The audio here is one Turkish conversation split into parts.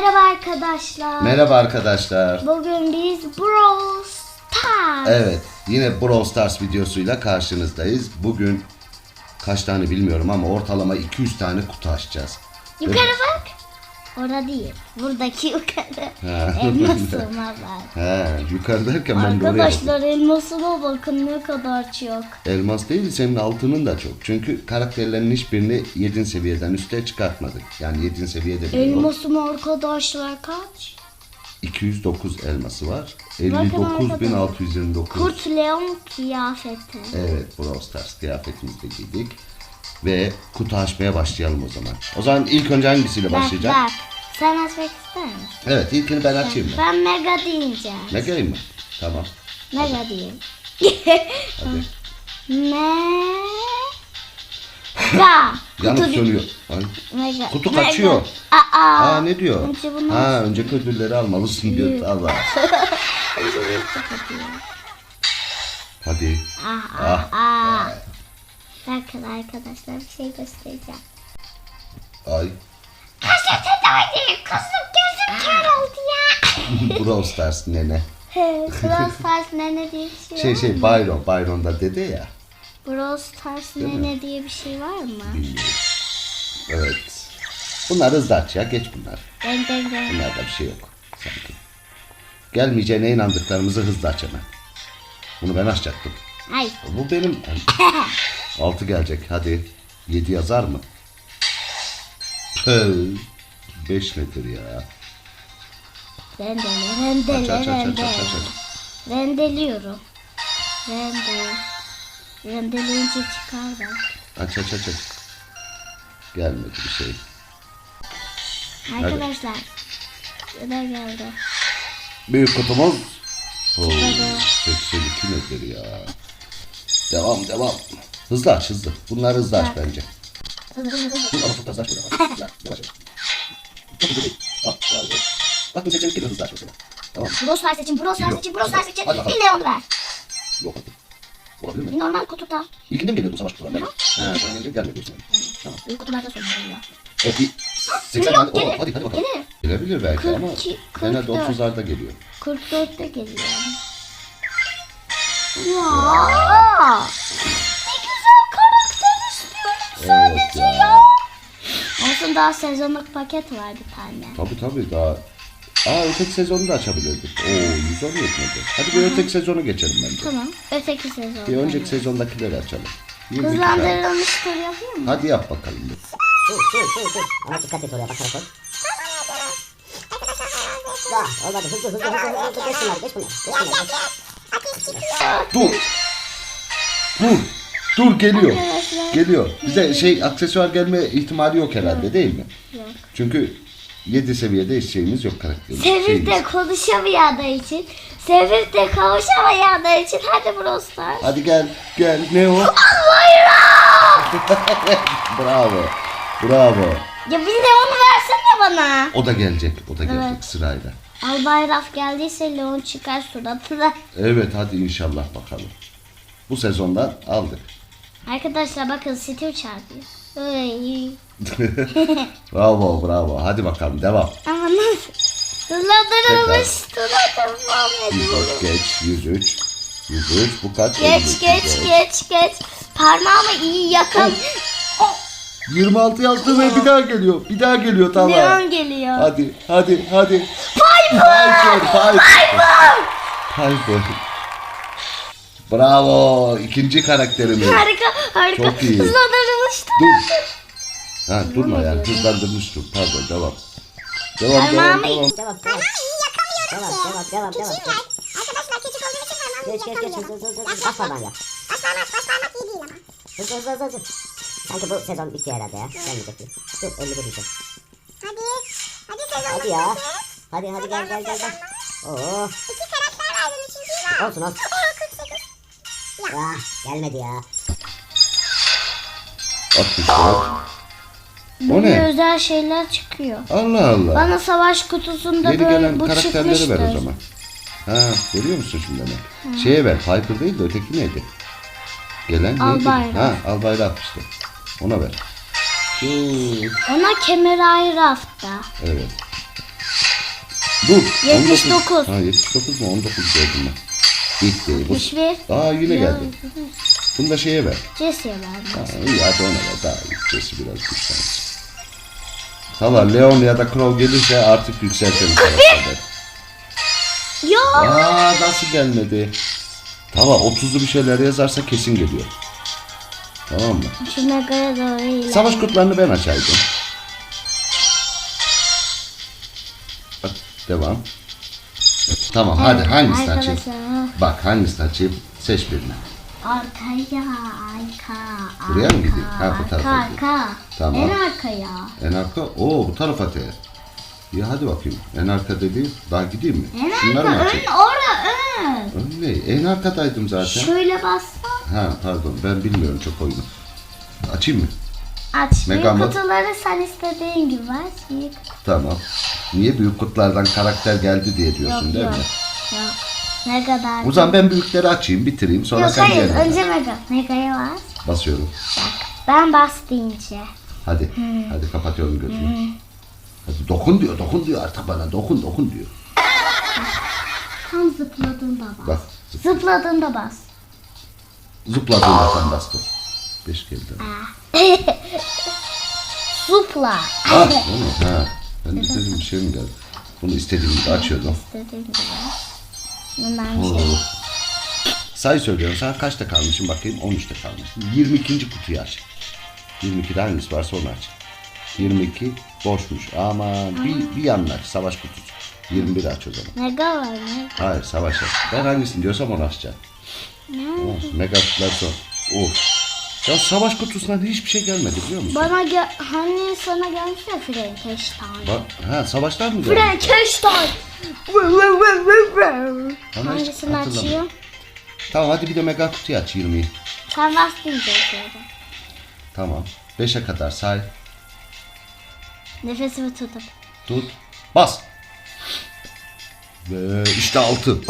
Merhaba arkadaşlar. Merhaba arkadaşlar. Bugün biz Brawl Stars. Evet, yine Brawl Stars videosuyla karşınızdayız. Bugün kaç tane bilmiyorum ama ortalama 200 tane kutu açacağız. Yukarı bak. Orada değil. Buradaki yukarı. Elmasıma var. He, yukarı derken ben de oraya bakıyorum. Arkadaşlar elmasıma bakın ne kadar çok. Elmas değil senin altının da çok. Çünkü karakterlerin hiçbirini 7. seviyeden üste çıkartmadık. Yani 7. seviyede bile yok. Arkadaşlar kaç? 209 elması var. arkadaşlar. 59.629. Kurt Leon kıyafeti. Evet, Brawl Stars kıyafetimizi de giydik. Ve kutu açmaya başlayalım o zaman. O zaman ilk önce hangisiyle Bak başlayacağım? bak. Sen açmak ister misin? Evet, ilkini ben açayım mı? Ben mega diyeceğim. Geleyim mi? Tamam. Mega diyeyim. Hadi. Mega. Yanıp sönüyor. Ay. Mega. Kutu Mega. kaçıyor. Aa. Aa ne diyor? Önce bunu Ha önce ödülleri almalısın diyor. Allah. Hadi. Ah, Ah. ah, ah. Bakın arkadaşlar bir şey göstereceğim. Ay. Kaşık tedavi kızım gözüm kör oldu ya. Brawl Stars nene. Brawl Stars nene diye bir şey, Şey var şey mı? Byron. Byron da dede ya. Brawl Stars nene diye bir şey var mı? Bilmiyorum. Evet. Bunlar hızlı aç ya. Geç bunlar. Ben ben ben. Bunlarda bir şey yok. Sanki. Gelmeyeceğine inandıklarımızı hızlı aç hemen. Bunu ben açacaktım. Ay. Bu benim. Altı gelecek. Hadi. Yedi yazar mı? Püh. Beş nedir ya? Rendele Aç rendele aç aç aç rendele. aç aç. aç. Rendeliyorum. Rende. Rendeleyince çıkar da. Aç aç aç aç. Gelmedi bir şey. Arkadaşlar. Ne geldi? Büyük kutumuz. Oo, Çıkmadı. 82 nedir ya? Devam devam. Hızlı aç hızlı. Bunlar hızlı aç bence. Dur ama çok hızlı aç Yavaş. Çok hızlı değil. Bak. Bak bu 82 de hızlı aç mesela. Tamam. İçin, Brawl Stars için. Hadi bakalım. Bir Leon ver. Yok hadi. Olabilir mi? Normal kutuda. İlkinde mi geliyordu savaş kutuları? Evet. Ha, sen gelince gelmedi. Tamam. Büyük kutularda sonra geliyor. Evet, bir 80 Yok, tane. Oo, hadi hadi bakalım. gelir. Gelebilir belki ama 42, genelde 44. 30'larda geliyor. 44'te geliyor. Ya. Sadece ya. ya. Olsun daha sezonluk paket var bir tane. Tabii tabii daha. Aa öteki sezonu da açabilirdik. Oo 110 yetmedi. Hadi bir öteki sezonu geçelim bence. Tamam. Öteki sezon. Bir önceki sezondakileri açalım. 22 tane. Hızlandırılmış tur yapayım mı? Hadi yap bakalım. bir. Dur dur dur dur. Ama dikkat et oraya bakarak koy. Ah olmadı hızlı hızlı hızlı hızlı geç bunları geç bunları. Geç bunları. Dur. Dur. Dur geliyor. Geliyor. Bize şey aksesuar gelme ihtimali yok herhalde değil mi? Yok. Çünkü 7 seviyede hiç şeyimiz yok karakterimiz. Sevip de konuşamayanlar için, sevip de kavuşamayanlar için hadi Brawl Stars. Hadi gel gel ne o? Bravo. Bravo. Ya bir de onu versene bana. O da gelecek. O da gelecek Evet. sırayla. Al bayraf geldiyse Leon çıkar suratına. Evet hadi inşallah bakalım. Bu sezondan aldık. Arkadaşlar bakın Steve çarpıyor. Bravo bravo. Hadi bakalım devam. Ama nasıl? Hızlandırılmış tura devam 104 ediyor. geç 103. 103 bu kaç? Geç 53, geç 104. geç geç. Parmağımı iyi yakın. 26 yazdı ve bir daha geliyor. Bir daha geliyor tamam. Leon geliyor. Hadi hadi hadi. Piper! Piper Piper. Piper! Bravo. ikinci karakterimiz. Harika harika. Çok iyi. Hızlandırılmış tura. Dur. Ha durma yani hızlandırmış dur. Pardon devam. Devam devam Parmağımı devam. Devam devam. Devam devam devam devam. Arkadaşlar küçük olduğum için parmağımı Geç geç geç hızlı hızlı hızlı. Baş parmağını yap. Baş parmak, baş parmak iyi değil ama. Hızlı hızlı hızlı hızlı. Sanki bu sezon bitti herhalde ya. Gelmeyecek bir. Dur 50 diyeceğim. Hadi. Hadi sezon Hadi ya. başlasın. Hadi hadi gel gel gel gel. Oo. İki karakter verdim üçüncüyü var. Olsun olsun. 48. Ah gelmedi ya. 64. O ne? özel şeyler çıkıyor. Allah Allah. Bana savaş kutusunda Yeni böyle gelen bu karakterleri ver o zaman. Ha görüyor musun şimdi hemen? Şeye ver Piper değil de öteki neydi? Gelen neydi? Albayrak. Ha Albayrak işte. Ona ver. Şu, Ona kemer ayrı hafta. evet. Dur. 79. 19. Ha 79 mu? 19 gördüm ben. Gitti. Bu... 61. Aa yine geldi. Bunu da şeye ver. Jesse'ye verdim. Ha, iyi hadi ona ver. Daha yükselsi biraz güçlensin. Tamam Leon ya da Crow gelirse artık yükseltelim karakterleri. Yok. Aa nasıl gelmedi? Tamam 30'lu bir şeyler yazarsa kesin geliyor. Tamam mı? Şu Mega'ya doğru ilerle. Savaş kutularını ben açaydım. Bak, devam. Tamam hadi hangisini açayım? Arkadaşlar. Bak hangisini açayım? Seç birini. Arkaya, arka, Buraya mı gidiyor? arka, Ha, bu tarafa arka, gidiyor. arka. Tamam. En arkaya. En arka. Oo bu tarafa te. İyi hadi bakayım. En arka dediğim daha gideyim mi? En Şunları mı arka, açayım? ön, orada, ön. Ön ne? En arkadaydım zaten. Şöyle bassan. Ha pardon ben bilmiyorum çok oyunu. Açayım mı? Aç. Mega Büyük mı? kutuları sen istediğin gibi aç. Büyük Tamam. Niye büyük kutulardan karakter geldi diye diyorsun Yok değil yok. mi? Yok. Ne kadar? O zaman ben büyükleri açayım bitireyim sonra Yok sen hayır. Önce Mega. Mega'ya bas. Basıyorum. Ben bas deyince. Hadi. Hadi kapatıyorum gözümü. Hadi dokun diyor dokun diyor artık bana dokun dokun diyor. Tam zıpladığında bas. Bak Zıpladığında bas. zıpladığında tam bastım. Beş geldi. Zıpla. Ha, bunu, ha. Ben de dedim bir şey mi geldi? Bunu istediğim gibi açıyordum. İstediğin gibi. Bundan Oo. şey. Sayı söylüyorum. Sen kaçta kalmışsın bakayım? 13'te kalmışsın. 22. kutuyu aç. 22'de hangisi varsa onu aç. 22 boşmuş. Ama bir, bir yanına aç. Savaş kutusu. 21 aç o zaman. Mega var mı? Hayır savaş aç. Ben hangisini diyorsam onu açacaksın. Tamam. Mega kutular son. Of. Ya savaş kutusundan hiçbir şey gelmedi biliyor musun? Bana gel hani sana gelmiş ya Frankenstein. Bak, ha savaşlar mı geldi? Frankenstein. Bana hiç Hangisini hatırlamıyorum. açıyor? Tamam hadi bir de mega kutuyu aç 20'yi. Sen. Tamam. 5'e kadar say. Nefesimi tutup. Tut. Bas. Ve işte 6.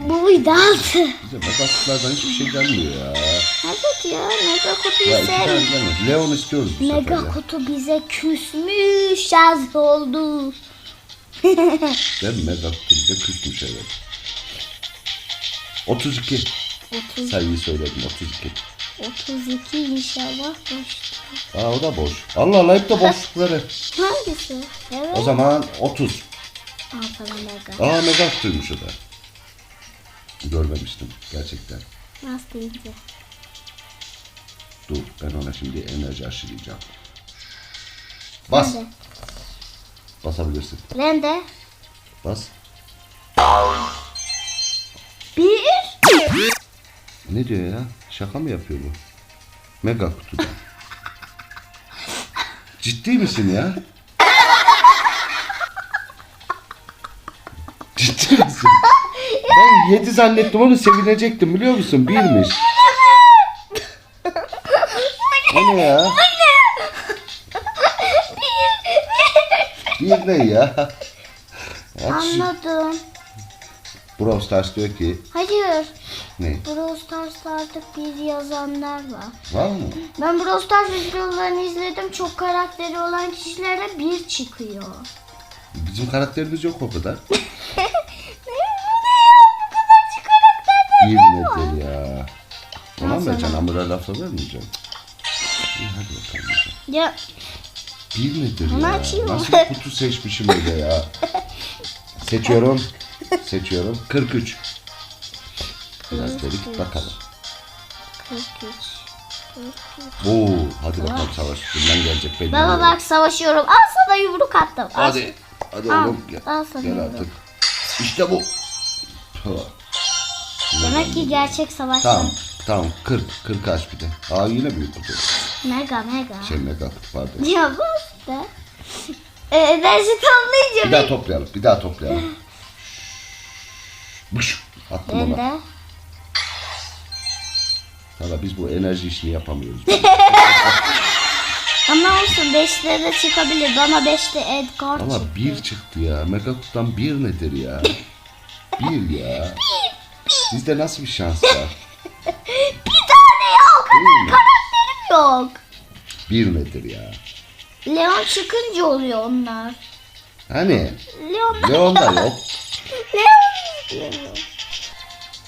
Buydu altı. Bize mega kutulardan hiçbir şey gelmiyor ya. Evet ya mega Ya sev. gelmedi. Leon istiyoruz bu sefer Mega ya. kutu bize küsmüş yaz oldu. Değil mi? Mega kutu bize küsmüş evet. 32. 30, Sayıyı söyledim 32. 32 inşallah boş. Aa o da boş. Allah Allah hep de boşlukları. Hangisi? Evet. O zaman 30. Al sana mega. Aa mega kutuymuş o da. Görmemiştim gerçekten. Nasıl deyince? Dur ben ona şimdi enerji aşılayacağım. Bas. Ben de. Basabilirsin. Ben de. Bas. Bir. Ne diyor ya? Şaka mı yapıyor bu? Mega kutuda. Ciddi misin ya? Ciddi misin? Ben 7 zannettim onu sevinecektim biliyor musun? Birmiş. O ne ya? Bir ne ya? Aç. Anladım. Brawl Stars diyor ki Hayır. ne? Brawl Stars'ta artık bir yazanlar var. Var mı? Ben Brawl Stars videolarını izledim. Çok karakteri olan kişilere bir çıkıyor. Bizim karakterimiz yok o kadar. Bir nedir ya? Ona mı vereceksin? Amira lafla vermeyeceğim. İyi hadi bakalım. Ya Bir nedir Onu ya? açayım mı? Nasıl bir kutu seçmişim öyle ya? Seçiyorum. Seçiyorum. 43. Biraz dedik bakalım. 43. Oo, hadi bakalım savaş. Bundan gelecek belli. Baba bak savaşıyorum. Al sana yumruk attım. Al. Hadi. Hadi Al, oğlum gel. al sana Gel bunu. artık. İşte bu. Tüh. Demek ki gerçek savaş. Tamam. Tamam. 40. 40 aç bir de. Aa yine büyük kutu. Mega mega. Şey mega kutu pardon. Ya bas da. Ee, enerji toplayınca Bir daha toplayalım. Bir daha toplayalım. Bış. Attım Ben ona. de. Valla biz bu enerji işini yapamıyoruz. Ama olsun 5'te de çıkabilir. Bana 5'te Edgar Ama çıktı. bir çıktı ya. Mega kutudan bir nedir ya? Bir ya. Bizde nasıl bir şans var? Bir tane ya. Değil mi? Yok. Bir nedir ya? Leon çıkınca oluyor onlar. Hani? Leon. Leon da yok. Leon.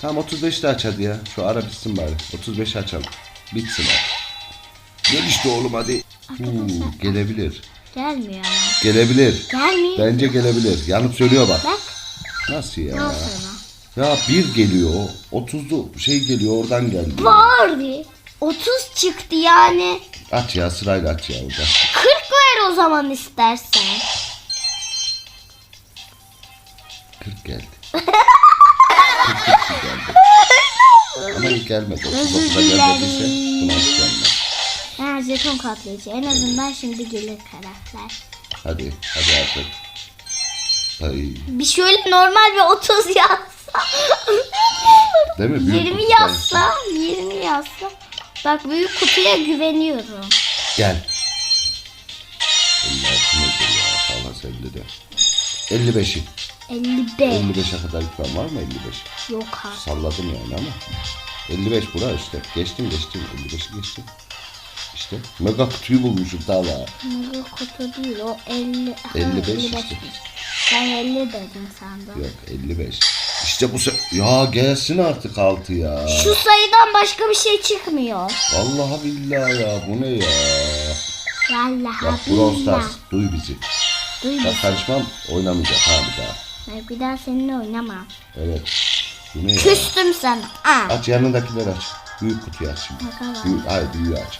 Tamam 35 de aç hadi ya. Şu ara bitsin bari. 35 açalım. Bitsin abi. Gel işte oğlum hadi. Huu, gelebilir. Gelmiyor. Gelebilir. Gelmiyor. Bence gelebilir. Yanıp söylüyor bak. Bak. Nasıl ya? Sana. Ya bir geliyor. 30'lu şey geliyor oradan geldi. Vardı. 30 çıktı yani. Aç ya sırayla aç ya orada. 40 ver o zaman istersen. 40 geldi. 40 geldi. Ama ilk gelmedi. 39'a gelmediyse buna hiç gelmez. Ha jeton katlayıcı. En azından şimdi gelir karakter. Hadi hadi artık. Ay, Bir şöyle normal bir 30 yazsa. Değil mi? Büyük 20 kutu yazsa. 20 yazsa. Bak büyük kutuya güveniyorum. Gel. 56 nedir ya? Falan sende de. 55'i. 55. 55'e kadar ikram var mı 55? Yok artık. Salladım yani ama. 55 bura işte. Geçtim geçtim. 55'i geçtim. İşte mega kutuyu bulmuşum daha var. Mega kutu değil o 50. Ha, 55 55 işte. Ben 50 dedim sandım. Yok 55. İşte bu se- ya gelsin artık altı ya. Şu sayıdan başka bir şey çıkmıyor. Vallahi billahi ya bu ne ya? Vallahi Bak Brawl billah. Stars duy bizi. Duy Bak karışmam oynamayacak ha bir daha. Ben bir daha seninle oynamam. Evet. Bu ne ya? Küstüm sana. Aa. Aç yanındakileri aç. Büyük kutuyu aç şimdi. Bakalım. Büyük, hayır büyüğü aç.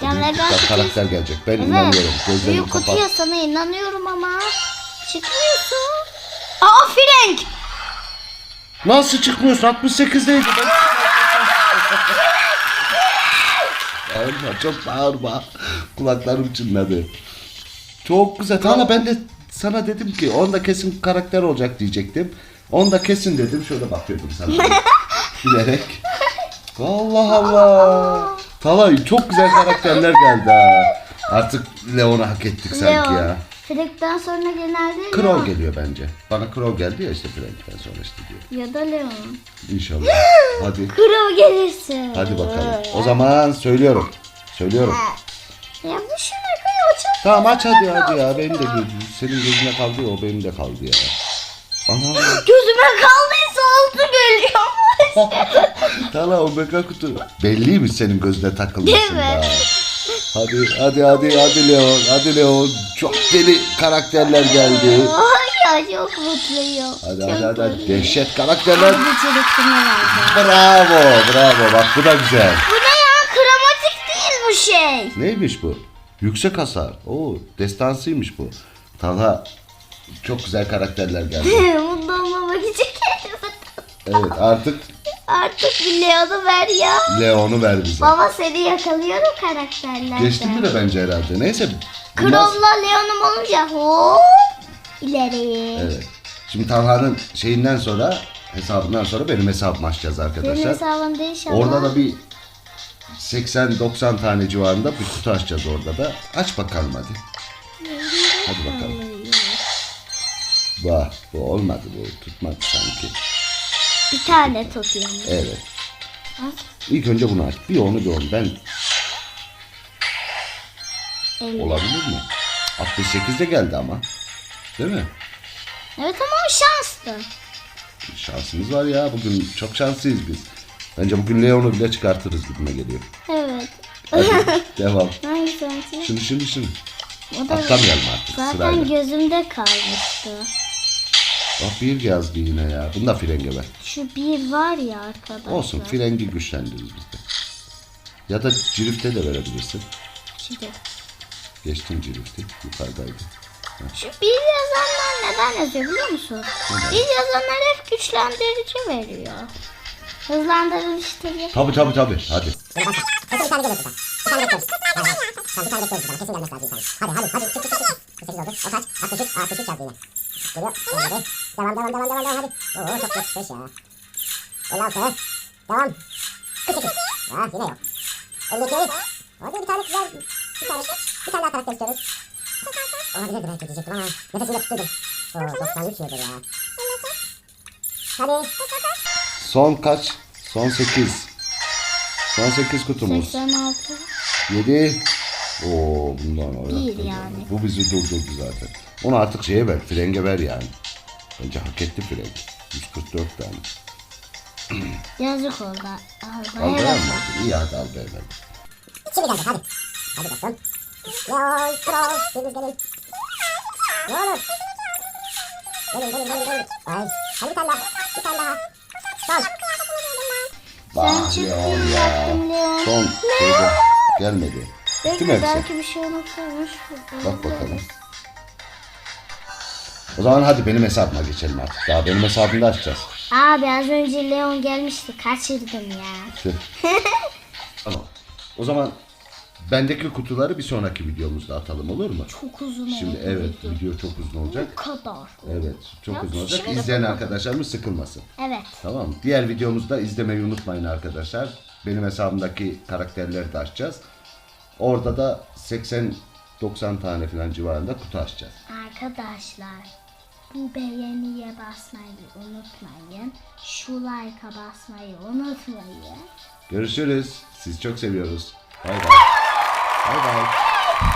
Canlar Büyük kutuyu- karakter gelecek. Ben inanıyorum. Gözlerimi Büyük kapat. kutuya sana inanıyorum ama çıkmıyorsun. Aa Frank. Nasıl çıkmıyorsun? 68'deydi. Ben... bağırma çok bağırma. Kulaklarım çınladı. Çok güzel. Tana ben de sana dedim ki onda kesin karakter olacak diyecektim. Onda kesin dedim. Şöyle bakıyordum sana. Bilerek. Allah Allah. Talay çok güzel karakterler geldi ha. Artık Leon'u hak ettik sanki Leon. ya. Frank'ten sonra genelde Crow Leon. geliyor bence. Bana Crow geldi ya işte Frank'ten sonra işte diyor. Ya da Leon. İnşallah. Hadi. Crow gelirse. Hadi bakalım. O zaman söylüyorum. Söylüyorum. Ya bu koy açalım. Tamam aç hadi hadi ya. Benim de gözüm. Senin gözüne kaldı ya o benim de kaldı ya. Ana. Gözüme kaldıysa oldu geliyor. Tala o mega kutu. Belliymiş senin gözüne takılmasın Evet. da. Hadi hadi hadi hadi Leon. Hadi Leon. Çok deli karakterler geldi. Ay ya çok mutluyum. Hadi çok hadi hadi. hadi. Dehşet karakterler. Bravo bravo. Bak bu da güzel. Bu ne ya? Kromatik değil bu şey. Neymiş bu? Yüksek hasar. Oo, destansıymış bu. Talha çok güzel karakterler geldi. Mutlu olmamak için kendimi Evet artık Artık bir Leon'u ver ya. Leon'u ver bize. Baba seni yakalıyorum karakterlerden. Geçtim bile bence herhalde. Neyse. bundan- Crow'la Leon'um olunca hop ileri. Evet. Şimdi Talha'nın şeyinden sonra hesabından sonra benim hesabımı açacağız Benim arkadaşlar. hesabımda inşallah. Orada da bir 80-90 tane civarında bir kutu açacağız orada da. Aç bakalım hadi. Hadi bakalım. Bak bu olmadı bu. Tutmadı sanki. Bir tane tutayım. Evet. İlk önce bunu aç. Bir onu bir onu. Ben elli. olabilir mi? 68 de geldi ama. Değil mi? Evet ama o şanstı. Şansımız var ya. Bugün çok şanslıyız biz. Bence bugün Leon'u bile çıkartırız gibime geliyor. Evet. Hadi devam. Hangisi? Şimdi şimdi şimdi. Atlamayalım artık zaten sırayla. gözümde kalmıştı. Bak bir yazdı yine ya. Bunu da frenge ver. Şu bir var ya arkadaşlar. Olsun frengi güçlendiririz biz de. Ya da cirifte de verebilirsin. Şimdi. Geçtim cirifti. Yukarıdaydı. Şu bir yazanlar neden yazıyor biliyor musun? Bir yazanlar hep güçlendirici veriyor. Hızlandırılıştırıyor. Tabi tabi tabi. Hadi. Kesin bir tane gelir buradan. Bir tane bekliyoruz. Tamam bir tane bekliyoruz buradan. Kesin gelmesi lazım bir tane. Hadi hadi hadi. Çık çık çık. çık. 48 oldu. O kaç? 63. 63 yazdı yine. Geliyor. Gelmedi. Devam devam devam devam devam hadi. Oo çok geç. 5 ya. 56. Devam. 48. Ya yine yok. 52. Hadi bir tane güzel. Bir tane. Bir tane daha karakter istiyoruz. Olabilirdi belki diyecektim ama nefesini tutuyordum. Oo 93 nedir ya. Hadi. Son kaç? Son 8. Son 8 kutumuz. 86. 7. Oo bundan. Bir yani. Bu bizi durdurdu zaten. Onu artık şeye ver, frenge ver yani. Bence hak etti frenk. 144 tane. Yazık oldu. Mı? İyi hadi ver. Şimdi geldik hadi. Hadi dostum. Leon Troll. Biriniz gelin. Ne olur. Gelin gelin gelin gelin. Ay. Hadi bir tane daha. Bir tane daha. Son. Bah Leon ya. Son şeyde gelmedi. Hepsi? belki bir şey unutulmuş. Bak bakalım. O zaman hadi benim hesabıma geçelim artık. Daha benim hesabımda açacağız. Abi az önce Leon gelmişti. Kaçırdım ya. Tamam. O zaman bendeki kutuları bir sonraki videomuzda atalım olur mu? Çok uzun Şimdi oldu evet video. video çok uzun olacak. Bu kadar. Evet çok Ya, uzun olacak. şimdi- İzleyen arkadaşlarımız sıkılmasın. Evet. Tamam mı? Diğer videomuzda izlemeyi unutmayın arkadaşlar. Benim hesabımdaki karakterleri de açacağız. Orada da 80-90 tane falan civarında kutu açacağız. Arkadaşlar bu beğeniye basmayı unutmayın. Şu like'a basmayı unutmayın. Görüşürüz. Sizi çok seviyoruz. Bay bay. Bay bay.